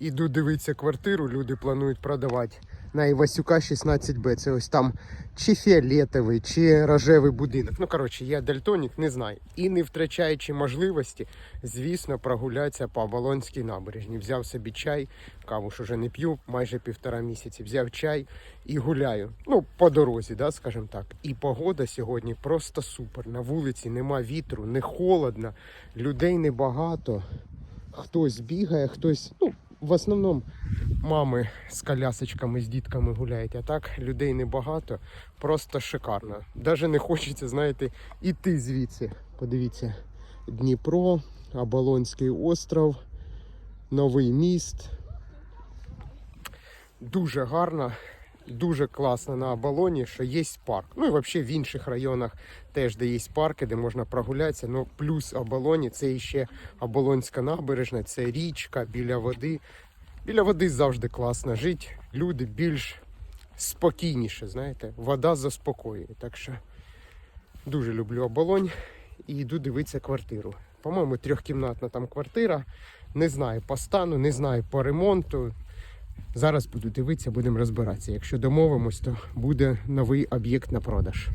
Іду дивитися квартиру, люди планують продавати на Івасюка 16Б. Це ось там чи фіолетовий, чи рожевий будинок. Ну, коротше, я дальтонік, не знаю. І не втрачаючи можливості, звісно, прогулятися по Оболонській набережні. Взяв собі чай, каву ж уже не п'ю, майже півтора місяці. Взяв чай і гуляю. Ну, по дорозі, да, скажімо так. І погода сьогодні просто супер. На вулиці нема вітру, не холодно, людей небагато. Хтось бігає, хтось, ну, в основному мами з колясочками, з дітками гуляють, а так людей небагато, просто шикарно. Даже не хочеться, знаєте, іти звідси. Подивіться, Дніпро, Оболонський остров, Новий міст. Дуже гарно, дуже класно на Оболоні, що є парк. Ну і взагалі в інших районах теж, де є парки, де можна прогулятися. Ну, плюс Оболоні це ще Оболонська набережна, це річка біля води. Біля води завжди класно жити. Люди більш спокійніше, знаєте, вода заспокоює. Так що дуже люблю оболонь і йду дивитися квартиру. По-моєму, трьохкімнатна там квартира. Не знаю по стану, не знаю по ремонту. Зараз буду дивитися, будемо розбиратися. Якщо домовимось, то буде новий об'єкт на продаж.